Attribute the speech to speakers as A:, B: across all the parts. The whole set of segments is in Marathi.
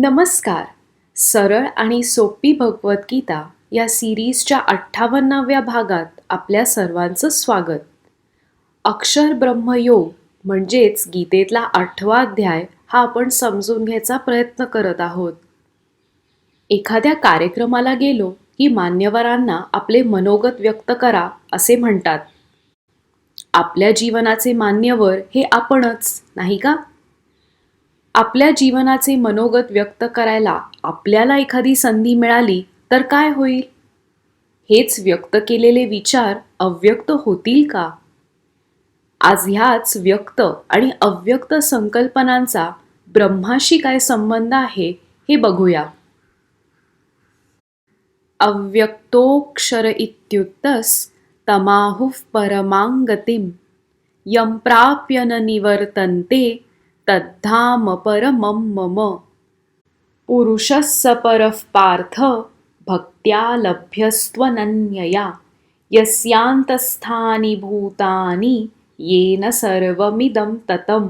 A: नमस्कार. सरळ आणि सोपी भगवद्गीता या सिरीजच्या अठ्ठावन्नाव्या भागात आपल्या सर्वांचं स्वागत. अक्षर ब्रह्मयोग म्हणजेच गीतेतला आठवा अध्याय हा आपण समजून घ्यायचा प्रयत्न करत आहोत. एखाद्या कार्यक्रमाला गेलो की मान्यवरांना आपले मनोगत व्यक्त करा असे म्हणतात. आपल्या जीवनाचे मान्यवर हे आपणच नाही का? आपल्या जीवनाचे मनोगत व्यक्त करायला आपल्याला एखादी संधी मिळाली तर काय होईल? हेच व्यक्त केलेले विचार अव्यक्त होतील का? आज ह्याच व्यक्त आणि अव्यक्त संकल्पनांचा ब्रह्माशी काय संबंध आहे हे बघूया. अव्यक्तोक्षर इत्युक्तस तमाहुः परमां गतिं यं प्राप्य न निवर्तन्ते तद्धाम परमं मम। पुरुषः परः पार्थ भक्त्या लभ्यस्त्वनन्यया। यस्यान्तस्थानि भूतानि येन सर्वमिदं ततम्।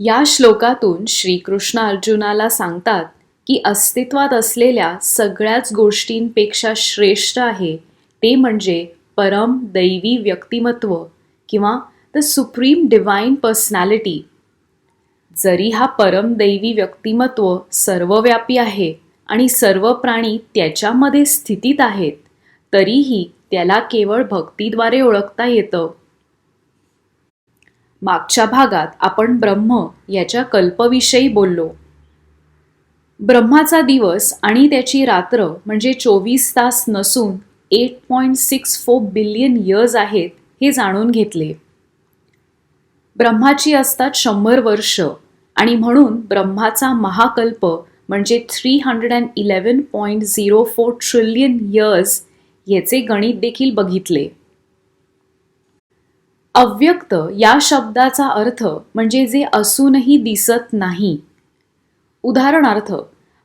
A: या श्लोकातून श्रीकृष्ण अर्जुनाला सांगतात की अस्तित्वात असलेल्या सगळ्याच गोष्टींपेक्षा श्रेष्ठ आहे ते म्हणजे परम दैवी व्यक्तिमत्व किंवा द सुप्रीम डिवाइन पर्सनॅलिटी. जरी हा परमदैवी व्यक्तिमत्व सर्वव्यापी आहे आणि सर्व प्राणी त्याच्यामध्ये स्थितीत आहेत तरीही त्याला केवळ भक्तीद्वारे ओळखता येतं. मागच्या भागात आपण ब्रह्म याच्या कल्पविषयी बोललो. ब्रह्माचा दिवस आणि त्याची रात्र म्हणजे चोवीस तास नसून eight point six four billion years आहेत हे जाणून घेतले. ब्रह्माची असतात शंभर वर्ष. आणि म्हणून ब्रह्माचा महाकल्प म्हणजे three hundred and eleven point zero four trillion years याचे गणित देखील बघितले. अव्यक्त या शब्दाचा अर्थ म्हणजे जे असूनही दिसत नाही. उदाहरणार्थ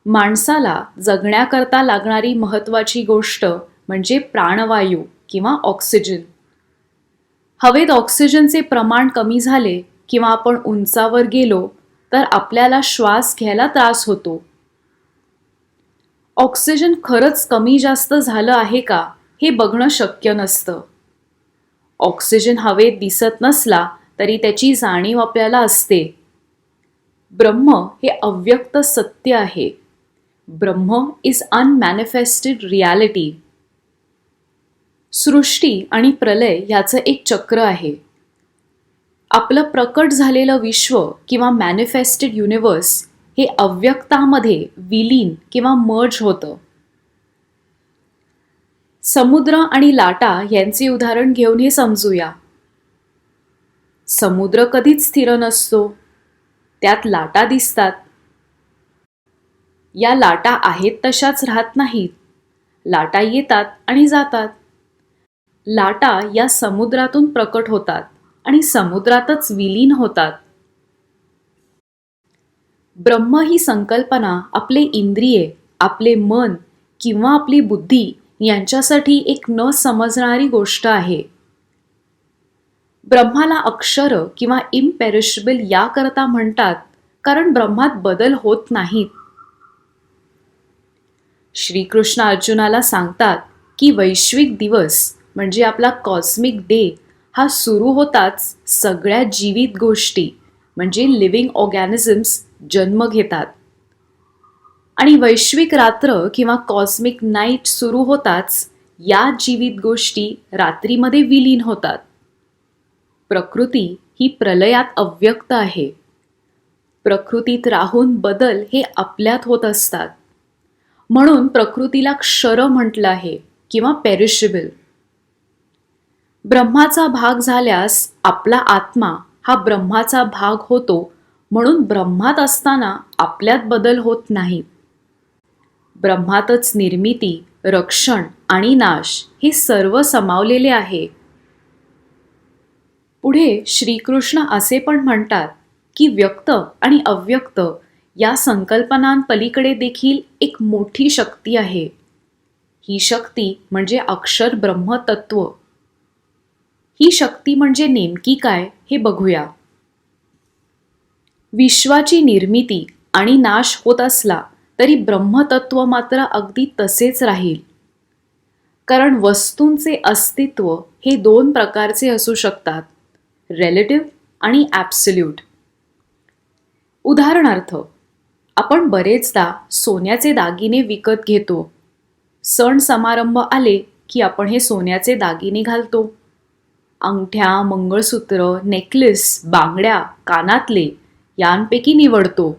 A: माणसाला जगण्याकरता लागणारी महत्त्वाची गोष्ट म्हणजे प्राणवायू किंवा ऑक्सिजन. हवेत ऑक्सिजनचे प्रमाण कमी झाले किंवा आपण उंचावर गेलो तर आपल्याला श्वास घ्यायला त्रास होतो. ऑक्सिजन खरंच कमी जास्त झालं आहे का हे बघणं शक्य नसतं. ऑक्सिजन हवेत दिसत नसला तरी त्याची जाणीव आपल्याला असते. ब्रह्म हे अव्यक्त सत्य आहे. ब्रह्म इज अनमॅनिफेस्टेड रियालिटी सृष्टी आणि प्रलय याचं एक चक्र आहे. आपलं प्रकट झालेलं विश्व किंवा मॅनिफेस्टेड युनिवर्स हे अव्यक्तामध्ये विलीन किंवा मर्ज होतं. समुद्र आणि लाटा यांचे उदाहरण घेऊन हे समजूया. समुद्र कधीच स्थिर नसतो. त्यात लाटा दिसतात. या लाटा आहेत तशाच राहत नाहीत. लाटा येतात आणि जातात. लाटा या समुद्रातून प्रकट होतात आणि समुद्रातच विलीन होतात. ब्रह्म ही संकल्पना आपले इंद्रिये आपले मन किंवा आपली बुद्धी यांच्यासाठी एक न समजणारी गोष्ट आहे. ब्रह्माला अक्षर किंवा इम्पेरिशबल याकरता म्हणतात कारण ब्रह्मात बदल होत नाहीत. श्रीकृष्ण अर्जुनाला सांगतात की वैश्विक दिवस म्हणजे आपला कॉस्मिक डे हा सुरू होताच सगळ्या जीवित गोष्टी म्हणजे लिव्हिंग ऑर्गॅनिझम्स जन्म घेतात. आणि वैश्विक रात्र किंवा कॉस्मिक नाईट सुरू होताच या जीवित गोष्टी रात्रीमध्ये विलीन होतात. प्रकृती ही प्रलयात अव्यक्त आहे. प्रकृतीत राहून बदल हे आपल्यात होत असतात. म्हणून प्रकृतीला क्षर म्हटलं आहे किंवा पेरिशेबल ब्रह्माचा भाग झाल्यास आपला आत्मा हा ब्रह्माचा भाग होतो म्हणून ब्रह्मात असताना आपल्यात बदल होत नाही. ब्रह्मातच निर्मिती रक्षण आणि नाश हे सर्व समावलेले आहे. पुढे श्रीकृष्ण असे पण म्हणतात की व्यक्त आणि अव्यक्त या संकल्पनांपलीकडे देखील एक मोठी शक्ती आहे. ही शक्ती म्हणजे अक्षर ब्रह्मतत्व. ही शक्ती म्हणजे नेमकी काय हे बघूया. विश्वाची निर्मिती आणि नाश होत असला तरी ब्रह्मतत्व मात्र अगदी तसेच राहील. कारण वस्तूंचे अस्तित्व हे दोन प्रकारचे असू शकतात रेलेटिव्ह आणि ॲप्सल्यूट उदाहरणार्थ आपण बरेचदा सोन्याचे दागिने विकत घेतो. सण समारंभ आले की आपण हे सोन्याचे दागिने घालतो. अंगठ्या मंगळसूत्र नेकलेस बांगड्या कानातले यांपैकी निवडतो.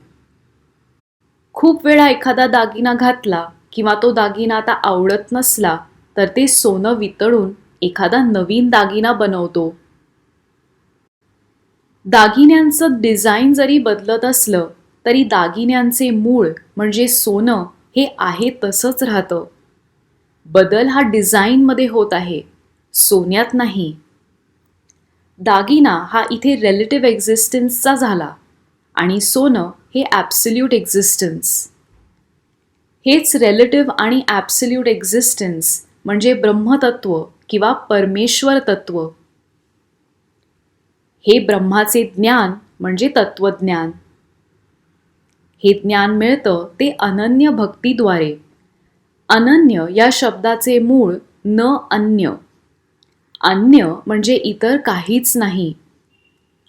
A: खूप वेळा एखादा दागिना घातला किंवा तो दागिना आता आवडत नसला तर ते सोनं वितळून एखादा नवीन दागिना बनवतो. दागिन्यांचं डिझाईन जरी बदलत असलं तरी दागिन्यांचे मूळ म्हणजे सोनं हे आहे तसंच राहतं. बदल हा डिझाईनमध्ये होत आहे सोन्यात नाही. दागिना हा इथे रिलेटिव्ह एक्झिस्टन्सचा झाला. आणि सोनं हे ॲब्सल्यूट एक्झिस्टन्स हेच रिलेटिव्ह आणि ॲब्सल्यूट एक्झिस्टन्स म्हणजे ब्रह्मतत्व किंवा परमेश्वर तत्व. हे ब्रह्माचे ज्ञान म्हणजे तत्वज्ञान. हे ज्ञान मिळतं ते अनन्य भक्तीद्वारे. अनन्य या शब्दाचे मूळ न अन्य. अन्य म्हणजे इतर काहीच नाही.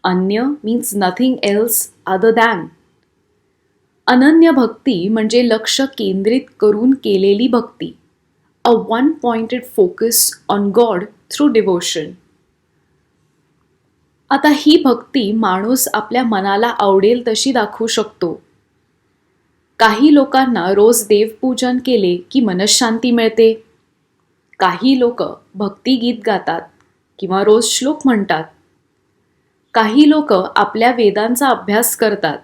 A: अन्य means nothing else other than अनन्य भक्ती म्हणजे लक्ष केंद्रित करून केलेली भक्ती. A one pointed focus on God through devotion आता ही भक्ती माणूस आपल्या मनाला आवडेल तशी दाखवू शकतो. काही लोकांना रोज देवपूजन केले की मनशांती मिळते. काही लोक भक्तिगीत गातात किंवा रोज श्लोक म्हणतात. काही लोक आपल्या वेदांचा अभ्यास करतात.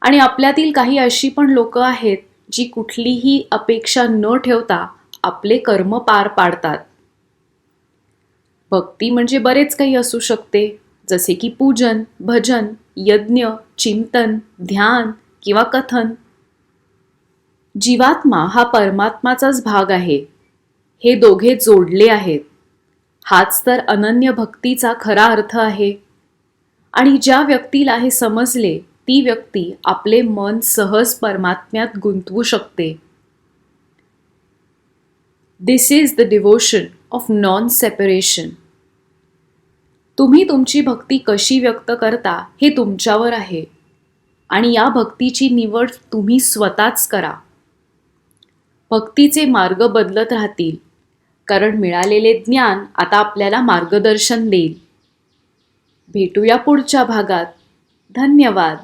A: आणि आपल्यातील काही अशी पण लोक आहेत जी कुठलीही अपेक्षा न ठेवता आपले कर्म पार पाडतात. भक्ती म्हणजे बरेच काही असू शकते जसे की पूजन भजन यज्ञ चिंतन ध्यान किंवा कथन. जीवात्मा हा परमात्माचाच भाग आहे. हे दोघे जोडले आहेत. हाच तर अनन्य भक्तीचा खरा अर्थ आहे. आणि ज्या व्यक्तीला हे समजले ती व्यक्ती आपले मन सहज परमात्म्यात गुंतवू शकते. This is the devotion of non separation तुम्ही तुमची भक्ती कशी व्यक्त करता हे तुमच्यावर आहे. आणि या भक्तीची निवड तुम्ही स्वतःच करा. भक्तीचे मार्ग बदलत राहतील. कारण मिळालेले ज्ञान आता आपल्याला मार्गदर्शन देईल. भेटूया पुढच्या भागात. धन्यवाद.